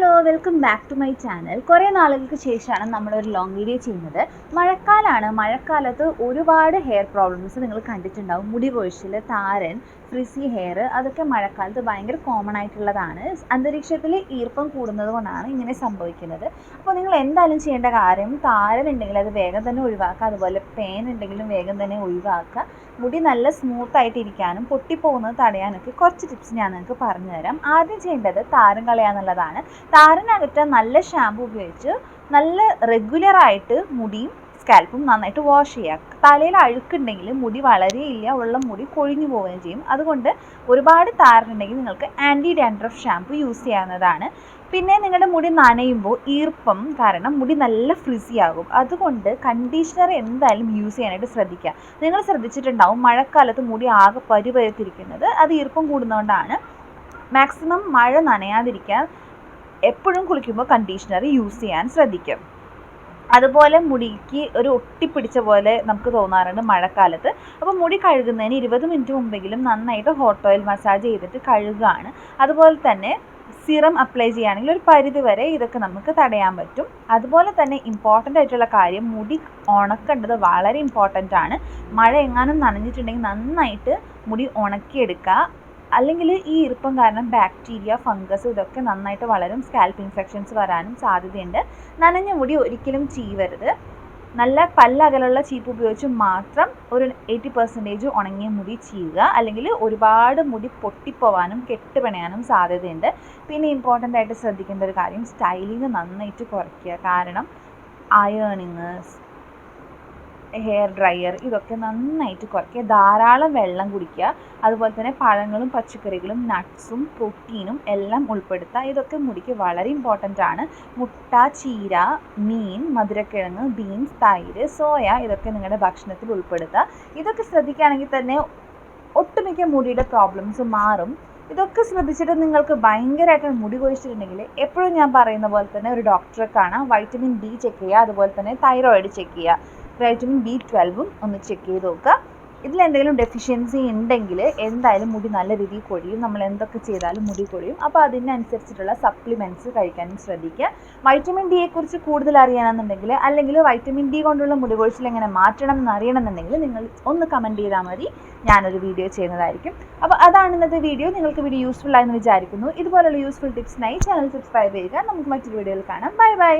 Hello welcome back to my channel കുറേ നാളുകൾക്ക് ശേഷമാണ് നമ്മളൊരു ലോങ് വീഡിയോ ചെയ്യുന്നത്. മഴക്കാലമാണ് മഴക്കാലത്ത് ഒരുപാട് ഹെയർ പ്രോബ്ലംസ് നിങ്ങൾ കണ്ടിട്ടുണ്ടാവും. മുടി പൊഴിച്ചിൽ താരൻ ഫ്രിസി ഹെയർ അതൊക്കെ മഴക്കാലത്ത് ഭയങ്കര കോമൺ ആയിട്ടുള്ളതാണ്. അന്തരീക്ഷത്തിൽ ഈർപ്പം കൂടുന്നത് കൊണ്ടാണ് ഇങ്ങനെ സംഭവിക്കുന്നത്. അപ്പോൾ നിങ്ങൾ എന്തായാലും ചെയ്യേണ്ട കാര്യം താരൻ ഉണ്ടെങ്കിൽ അത് വേഗം തന്നെ ഒഴിവാക്കുക. അതുപോലെ പേൻ ഉണ്ടെങ്കിലും വേഗം തന്നെ ഒഴിവാക്കുക. മുടി നല്ല സ്മൂത്ത് ആയിട്ട് ഇരിക്കാനും പൊട്ടിപ്പോകുന്നത് തടയാനൊക്കെ കുറച്ച് ടിപ്സ് ഞാൻ നിങ്ങൾക്ക് പറഞ്ഞു തരാം ആദ്യം ചെയ്യേണ്ടത് താരം കളയാന്നുള്ളതാണ്. താരനകറ്റാൻ നല്ല ഷാമ്പു ഉപയോഗിച്ച് നല്ല റെഗുലർ ആയിട്ട് മുടിയും സ്കാൽപ്പും നന്നായിട്ട് വാഷ് ചെയ്യുക തലയിൽ അഴുക്കുണ്ടെങ്കിൽ മുടി വളരെയില്ല ഉള്ള മുടി കൊഴിഞ്ഞു പോവുകയും ചെയ്യും. അതുകൊണ്ട് ഒരുപാട് താരനുണ്ടെങ്കിൽ നിങ്ങൾക്ക് ആന്റി ഡാൻഡ്രഫ് ഷാമ്പു യൂസ് ചെയ്യാവുന്നതാണ്. പിന്നെ നിങ്ങളുടെ മുടി നനയുമ്പോൾ ഈർപ്പം കാരണം മുടി നല്ല ഫ്രിസി ആകും. അതുകൊണ്ട് കണ്ടീഷണർ എന്തായാലും യൂസ് ചെയ്യാനായിട്ട് ശ്രദ്ധിക്കുക. നിങ്ങൾ ശ്രദ്ധിച്ചിട്ടുണ്ടാവും മഴക്കാലത്ത് മുടി ആകെ പരുപരുത്തിരിക്കുന്നത് അത് ഈർപ്പം കൂടുന്നതുകൊണ്ടാണ്. മാക്സിമം മഴ നനയാതിരിക്കാൻ എപ്പോഴും കുളിക്കുമ്പോൾ കണ്ടീഷണർ യൂസ് ചെയ്യാൻ ശ്രദ്ധിക്കും. അതുപോലെ മുടിക്ക് ഒരു ഒട്ടിപ്പിടിച്ച പോലെ നമുക്ക് തോന്നാറുണ്ട് മഴക്കാലത്ത്. അപ്പോൾ മുടി കഴുകുന്നതിന് ഇരുപത് മിനിറ്റ് മുമ്പെങ്കിലും നന്നായിട്ട് ഹോട്ട് ഓയിൽ മസാജ് ചെയ്തിട്ട് കഴുകുകയാണ് അതുപോലെ തന്നെ സിറം അപ്ലൈ ചെയ്യുകയാണെങ്കിൽ ഒരു പരിധി വരെ ഇതൊക്കെ നമുക്ക് തടയാൻ പറ്റും. അതുപോലെ തന്നെ ഇമ്പോർട്ടന്റ് ആയിട്ടുള്ള കാര്യം മുടി ഉണക്കേണ്ടത് വളരെ ഇമ്പോർട്ടന്റ് ആണ്. മഴ എങ്ങാനും നനഞ്ഞിട്ടുണ്ടെങ്കിൽ നന്നായിട്ട് മുടി ഉണക്കിയെടുക്കുക. അല്ലെങ്കിൽ ഈ ഈർപ്പം കാരണം ബാക്ടീരിയ ഫംഗസ് ഇതൊക്കെ നന്നായിട്ട് വളരും സ്കാൽപ്പ് ഇൻഫെക്ഷൻസ് വരാനും സാധ്യതയുണ്ട്. നനഞ്ഞ മുടി ഒരിക്കലും ചീവരുത്. നല്ല പല്ലകലുള്ള ചീപ്പ് ഉപയോഗിച്ച് മാത്രം ഒരു എയ്റ്റി പെർസെന്റേജ് ഉണങ്ങിയ മുടി ചെയ്യുക അല്ലെങ്കിൽ ഒരുപാട് മുടി പൊട്ടിപ്പോവാനും കെട്ടുപിണയാനും സാധ്യതയുണ്ട്. പിന്നെ ഇമ്പോർട്ടന്റ് ആയിട്ട് ശ്രദ്ധിക്കേണ്ട ഒരു കാര്യം സ്റ്റൈലിങ് നന്നായിട്ട് കുറയ്ക്കുക. കാരണം അയേണിങ് ഹെയർ ഡ്രയർ ഇതൊക്കെ നന്നായിട്ട് കുറയ്ക്കുക. ധാരാളം വെള്ളം കുടിക്കുക. അതുപോലെ തന്നെ പഴങ്ങളും പച്ചക്കറികളും നട്ട്സും പ്രോട്ടീനും എല്ലാം ഉൾപ്പെടുത്തുക ഇതൊക്കെ മുടിക്ക് വളരെ ഇമ്പോർട്ടന്റ് ആണ്. മുട്ട ചീര മീൻ മധുരക്കിഴങ്ങ് ബീൻസ് തൈര് സോയ ഇതൊക്കെ നിങ്ങളുടെ ഭക്ഷണത്തിൽ ഉൾപ്പെടുത്തുക. ഇതൊക്കെ ശ്രദ്ധിക്കുകയാണെങ്കിൽ തന്നെ ഒട്ടുമിക്ക മുടിയുടെ പ്രോബ്ലംസ് മാറും. ഇതൊക്കെ ശ്രദ്ധിച്ചിട്ട് നിങ്ങൾക്ക് ഭയങ്കരമായിട്ട് മുടി കൊഴിച്ചിട്ടുണ്ടെങ്കിൽ എപ്പോഴും ഞാൻ പറയുന്ന പോലെ തന്നെ ഒരു ഡോക്ടറെ കാണാം വൈറ്റമിൻ ഡി ചെക്ക് ചെയ്യുക. അതുപോലെ തന്നെ തൈറോയിഡ് ചെക്ക് ചെയ്യുക. വൈറ്റമിൻ ബി ട്വൽവും ഒന്ന് ചെക്ക് ചെയ്ത് നോക്കുക. ഇതിലെന്തെങ്കിലും ഡെഫിഷ്യൻസി ഉണ്ടെങ്കിൽ എന്തായാലും മുടി നല്ല രീതിയിൽ കൊഴിയും. നമ്മൾ എന്തൊക്കെ ചെയ്താലും മുടി കൊഴിയും. അപ്പോൾ അതിനനുസരിച്ചിട്ടുള്ള സപ്ലിമെന്റ്സ് കഴിക്കാനും ശ്രദ്ധിക്കുക. വൈറ്റമിൻ ഡിയെക്കുറിച്ച് കൂടുതൽ അറിയണമെന്നുണ്ടെങ്കിൽ അല്ലെങ്കിൽ വൈറ്റമിൻ ഡി കൊണ്ടുള്ള മുടി കൊഴിച്ചിൽ എങ്ങനെ മാറ്റണം എന്ന് അറിയണമെന്നുണ്ടെങ്കിൽ നിങ്ങൾ ഒന്ന് കമന്റ് ചെയ്താൽ മതി. ഞാനൊരു വീഡിയോ ചെയ്യുന്നതായിരിക്കും. അപ്പോൾ അതാണ് ഇന്നത്തെ വീഡിയോ നിങ്ങൾക്ക് വീഡിയോ യൂസ്ഫുൾ ആയെന്ന് വിചാരിക്കുന്നു. ഇതുപോലുള്ള യൂസ്ഫുൾ ടിപ്സിനായി ചാനൽ സബ്സ്ക്രൈബ് ചെയ്യുക. നമുക്ക് മറ്റൊരു വീഡിയോയിൽ കാണാം. Bye bye